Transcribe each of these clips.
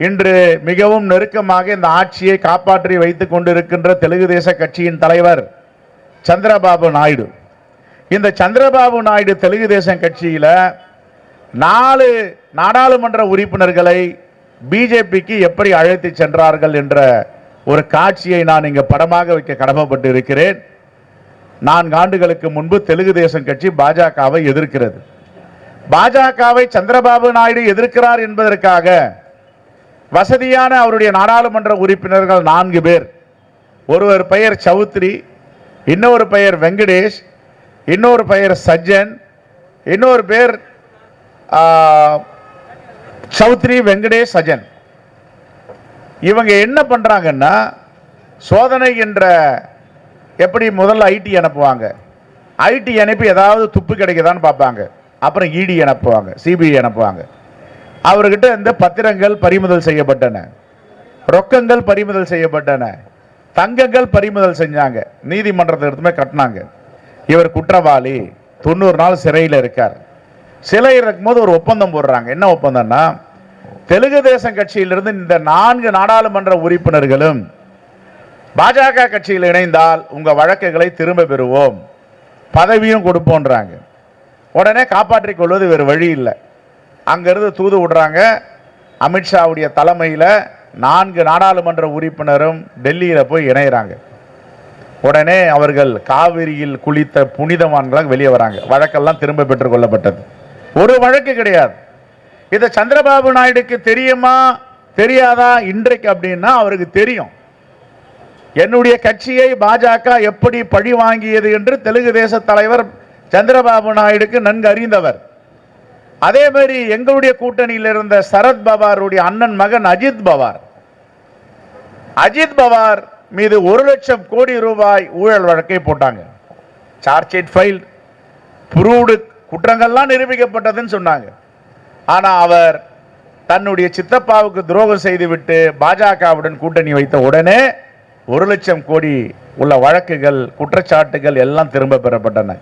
இன்று மிகவும் நெருக்கமாக இந்த ஆட்சியை காப்பாற்றி வைத்துக் கொண்டிருக்கின்ற தெலுங்கு தேச கட்சியின் தலைவர் சந்திரபாபு நாயுடு. இந்த சந்திரபாபு நாயுடு தெலுங்கு தேசம் கட்சியில் நாலு நாடாளுமன்ற உறுப்பினர்களை பிஜேபிக்கு எப்படி அழைத்து சென்றார்கள் என்ற ஒரு காட்சியை நான் இங்கே படமாக வைக்க கடமைப்பட்டு இருக்கிறேன் நான்கு ஆண்டுகளுக்கு முன்பு தெலுங்கு தேசம் கட்சி பாஜகவை எதிர்க்கிறது. பாஜகவை சந்திரபாபு நாயுடு எதிர்க்கிறார் என்பதற்காக வசதியான அவருடைய நாடாளுமன்ற உறுப்பினர்கள் நான்கு பேர். ஒருவர் பெயர் சௌத்ரி இன்னொரு பெயர் வெங்கடேஷ் இன்னொரு பெயர் சஜ்ஜன் இன்னொரு பேர் சவுத்ரி சௌத்ரி வெங்கடேஷ் சஜன் இவங்க என்ன பண்ணுறாங்கன்னா சோதனை என்ற எப்படி முதல்ல ஐடி அனுப்புவாங்க? ஐடி அனுப்பி ஏதாவது துப்பு கிடைக்குதான்னு பார்ப்பாங்க. அப்புறம் இடி அனுப்புவாங்க சிபிஐ அனுப்புவாங்க. அவர்கிட்ட இந்த பத்திரங்கள் பறிமுதல் செய்யப்பட்டன. ரொக்கங்கள் பறிமுதல் செய்யப்பட்டன. தங்கங்கள் பறிமுதல் செஞ்சாங்க. நீதிமன்றத்தை எடுத்துமே கட்டினாங்க. இவர் குற்றவாளி. தொண்ணூறு நாள் சிறையில் இருக்கார். சிலை இருக்கும்போது ஒரு ஒப்பந்தம் போடுறாங்க. என்ன ஒப்பந்தம்னா தெலுங்கு தேசம் கட்சியிலிருந்து இந்த நான்கு நாடாளுமன்ற உறுப்பினர்களும் பாஜக கட்சியில் இணைந்தால் உங்கள் வழக்குகளை திரும்ப பெறுவோம். பதவியும் கொடுப்போன்றாங்க. உடனே காப்பாற்றிக் கொள்வது வேறு வழி இல்லை. அங்கேருந்து தூது விடுறாங்க. அமித்ஷாவுடைய தலைமையில் நான்கு நாடாளுமன்ற உறுப்பினரும் டெல்லியில் போய் இணையிறாங்க. உடனே அவர்கள் காவிரியில் குளித்த புனிதமான்களாக வெளியே வராங்க. வழக்கெல்லாம் திரும்ப பெற்றுக்கொள்ளப்பட்டது ஒரு வழக்கு கிடையாது. இதை சந்திரபாபு நாயுடுக்கு தெரியுமா தெரியாதா இன்றைக்கு அப்படின்னா அவருக்கு தெரியும். என்னுடைய கட்சியை பாஜக எப்படி பழி வாங்கியது என்று தெலுங்கு தேச தலைவர் சந்திரபாபு நாயுடுக்கு நன்கு அறிந்தவர். அதே மாதிரி எங்களுடைய கூட்டணியில் இருந்த சரத் பவாருடைய அண்ணன் மகன் அஜித் பவார். அஜித் பவார் மீது ஒரு லட்சம் கோடி ரூபாய் ஊழல் வழக்கை போட்டாங்க. சார்ஜ் ஷீட் ஃபைல் புரூடு குற்றங்கள்லாம் நிரூபிக்கப்பட்டதுன்னு சொன்னாங்க. ஆனால் அவர் தன்னுடைய சித்தப்பாவுக்கு துரோகம் செய்துவிட்டு பாஜகவுடன் கூட்டணி வைத்த உடனே ஒரு லட்சம் கோடி உள்ள வழக்குகள் குற்றச்சாட்டுகள் எல்லாம் திரும்ப பெறப்பட்டன.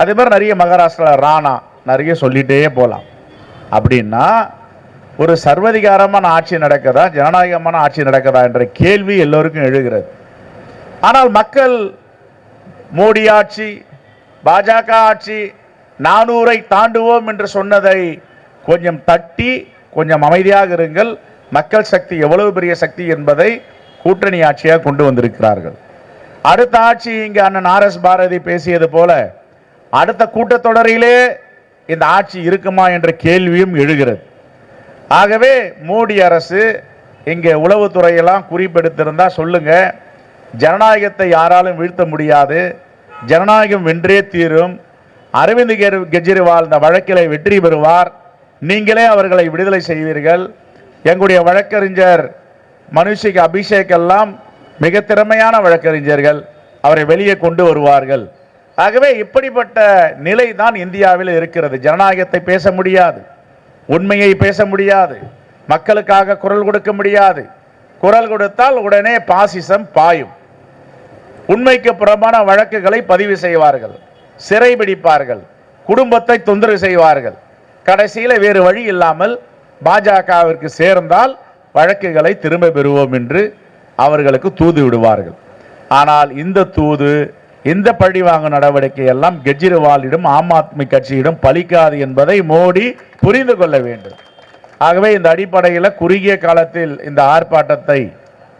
அதே மாதிரி நிறைய மகாராஷ்டிரா ராணா நிறைய சொல்லிட்டே போகலாம் அப்படின்னா ஒரு சர்வதிகாரமான ஆட்சி நடக்குதா ஜனநாயகமான ஆட்சி நடக்குதா என்ற கேள்வி எல்லோருக்கும் எழுகிறது. ஆனால் மக்கள் மோடி ஆட்சி பாஜக ஆட்சி நானூரை தாண்டுவோம் என்று சொன்னதை கொஞ்சம் தட்டி கொஞ்சம் அமைதியாக இருங்கள். மக்கள் சக்தி எவ்வளவு பெரிய சக்தி என்பதை கூட்டணி ஆட்சியாக கொண்டு வந்திருக்கிறார்கள். அடுத்த ஆட்சி இங்கே அண்ணன் ஆர் எஸ் பாரதி பேசியது போல அடுத்த கூட்டத்தொடரிலே இந்த ஆட்சி இருக்குமா என்ற கேள்வியும் எழுகிறது. ஆகவே மோடி அரசு இங்கே உளவுத்துறையெல்லாம் குறிப்பெடுத்திருந்தால் சொல்லுங்கள் ஜனநாயகத்தை யாராலும் வீழ்த்த முடியாது ஜனநாயகம் வென்றே தீரும் அரவிந்த் கெஜ்ரிவால் இந்த வழக்கிலே வெற்றி பெறுவார் நீங்களே அவர்களை விடுதலை செய்வீர்கள். எங்களுடைய வழக்கறிஞர் மனுஷிக்கு அபிஷேக் எல்லாம் மிக திறமையான வழக்கறிஞர்கள் அவரை வெளியே கொண்டு வருவார்கள். ஆகவே இப்படிப்பட்ட நிலை தான் இந்தியாவில் இருக்கிறது. ஜனநாயகத்தை பேச முடியாது. உண்மையை பேச முடியாது. மக்களுக்காக குரல் கொடுக்க முடியாது. குரல் கொடுத்தால் உடனே பாசிசம் பாயும். உண்மைக்கு புறம்பான வழக்குகளை பதிவு செய்வார்கள். சிறை பிடிப்பார்கள். குடும்பத்தை தொந்தரவு செய்வார்கள். கடைசியில் வேறு வழி இல்லாமல் பாஜகவிற்கு சேர்ந்தால் வழக்குகளை திரும்ப பெறுவோம் என்று அவர்களுக்கு தூது விடுவார்கள். ஆனால் இந்த தூது இந்த பழிவாங்கும் நடவடிக்கை எல்லாம் கெஜ்ரிவாலிடம் ஆம் ஆத்மி கட்சியிடம் பலிக்காது என்பதை மோடி புரிந்து கொள்ள வேண்டும். ஆகவே இந்த அடிப்படையில் குறுகிய காலத்தில் இந்த ஆர்ப்பாட்டத்தை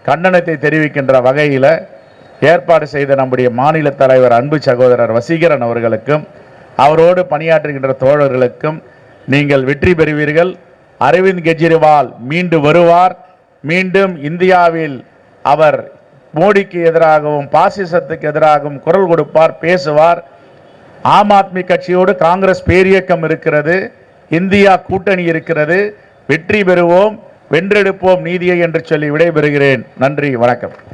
கண்டனத்தை தெரிவிக்கின்ற வகையில் ஏற்பாடு செய்த நம்முடைய மாநில தலைவர் அன்பு சகோதரர் வசீகரன் அவர்களுக்கும் அவரோடு பணியாற்றுகின்ற தோழர்களுக்கும் நீங்கள் வெற்றி பெறுவீர்கள். அரவிந்த் கெஜ்ரிவால் மீண்டு வருவார். மீண்டும் இந்தியாவில் அவர் மோடிக்கு எதிராகவும் பாசிசத்துக்கு எதிராகவும் குரல் கொடுப்பார் பேசுவார். ஆம் ஆத்மி கட்சியோடு காங்கிரஸ் பேரியக்கம் இருக்கிறது. இந்தியா கூட்டணி இருக்கிறது. வெற்றி பெறுவோம் வென்றெடுப்போம் நீதியை என்று சொல்லி விடைபெறுகிறேன். நன்றி வணக்கம்.